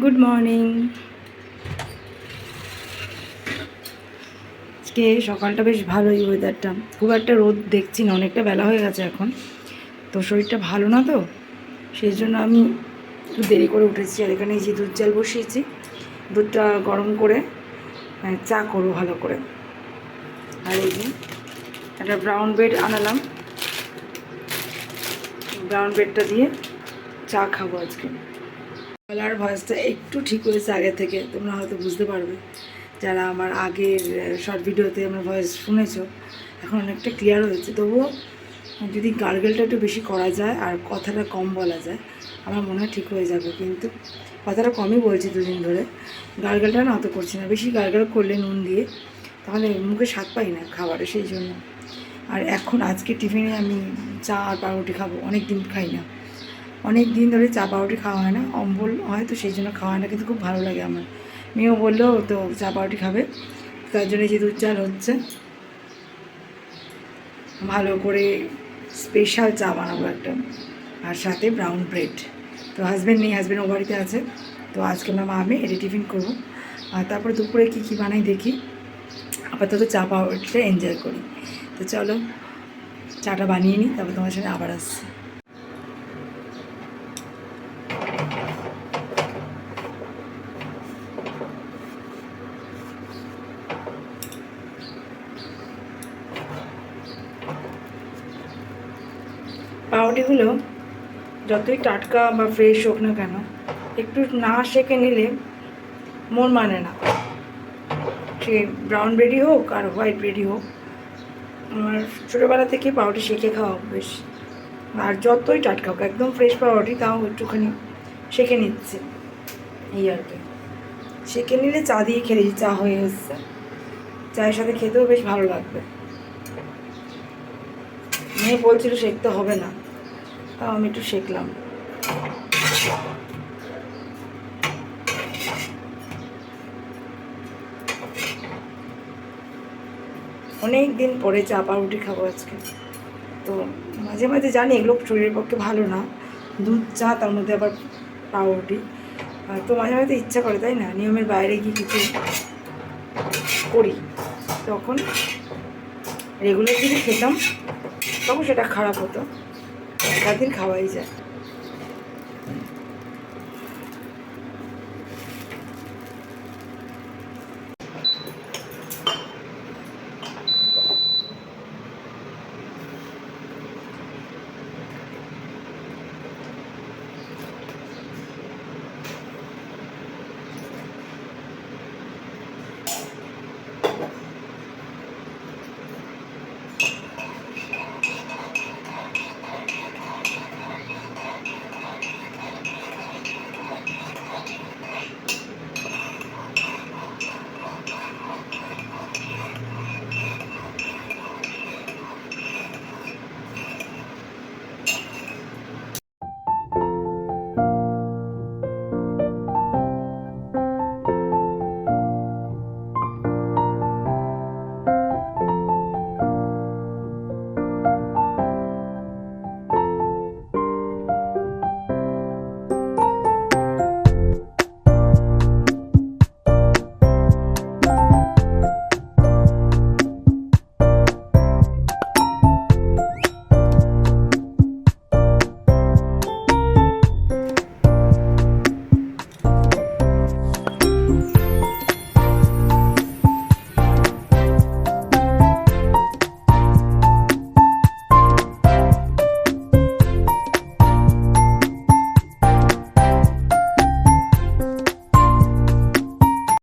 Good morning আজকে সকালটা বেশ ভালোই ওয়েদারটা খুব একটা রোদ দেখছি না, অনেকটা বেলা হয়ে গেছে এখন। তো শরীরটা ভালো না তো? সেই জন্য আমি একটু দেরি করে উঠেছি আর এখানে যে দুধ জাল বসিয়েছি। দুধটা গরম করে চা করব ভালো করে। আর এই যে একটা ব্রাউন ব্রেড আনালাম। ব্রাউন ব্রেডটা দিয়ে চা খাব আজকে। গলার ভয়েসটা একটু ঠিক হয়েছে আগে থেকে, তোমরা হয়তো বুঝতে পারবে। যারা আমার আগের শর্ট ভিডিওতে আমার ভয়েস শুনেছ, এখন অনেকটা ক্লিয়ার হয়েছে। তবুও যদি গার্গেলটা একটু বেশি করা যায় আর কথাটা কম বলা যায়, আমার মনে হয় ঠিক হয়ে যাবে। কিন্তু কথাটা কমই বলছি দুদিন ধরে। গার্গেলটা না অত করছি না। বেশি গার্গেল করলে নুন দিয়ে, তাহলে মুখে স্বাদ পাই না খাবারে, সেই জন্য। আর এখন আজকে টিফিনে আমি চা আর পাউরুটি খাব অনেক দিন খাই না। অনেক দিন ধরে চা পাউরুটি খাওয়া হয় না, অম্বল হয় তো সেই জন্য খাওয়া হয় না, কিন্তু খুব ভালো লাগে আমার। মেয়েও বলল তো চা পাউরুটি খাবে। তার জন্য যে দুধ চাল হচ্ছে, ভালো করে স্পেশাল চা বানাবো একটা, আর সাথে ব্রাউন ব্রেড তো হাজব্যান্ড নেই হাজব্যান্ড ও বাড়িতে আছে, তো আজকে আমরা আমি এটা টিফিন করব। আর তারপরে দুপুরে কী কী বানাই দেখি। আপাতত চা পাউরুটিটা এনজয় করি। তো চলো, চাটা বানিয়ে নিই, তারপর তোমার সাথে আবার আসছি। পাউরুটিগুলো যতই টাটকা বা ফ্রেশ হোক না কেন, একটু না সেকে নিলে মন মানে না। সে ব্রাউন ব্রেডই হোক আর হোয়াইট ব্রেডই হোক, আমার ছোটোবেলা থেকে পাউরুটি সেকে খাওয়া বেশ আর যতই টাটকা হোক, একদম ফ্রেশ পাউরুটি তাও একটুখানি সেকে নিচ্ছে। এই আর কি। সেকে নিলে চা দিয়ে খেলে, চা হয়ে এসছে। চায়ের সাথে খেতেও বেশ ভালো লাগবে। মেয়ে বলছিল শেখতে হবে না। আমি একটু শেখলাম। অনেক দিন পরে চা পাউরুটি খাব আজকে। তো মাঝে মাঝে জানি এগুলো শরীরের পক্ষে ভালো না। দুধ, চা, তার মধ্যে আবার পাউরুটি। তো মাঝে মাঝে ইচ্ছা করে, তাই না? নিয়মের বাইরে গিয়ে কিছু করি। তখন রেগুলার যদি খেতাম, তখন সেটা খারাপ হতো। একদিন খাওয়াই যায়।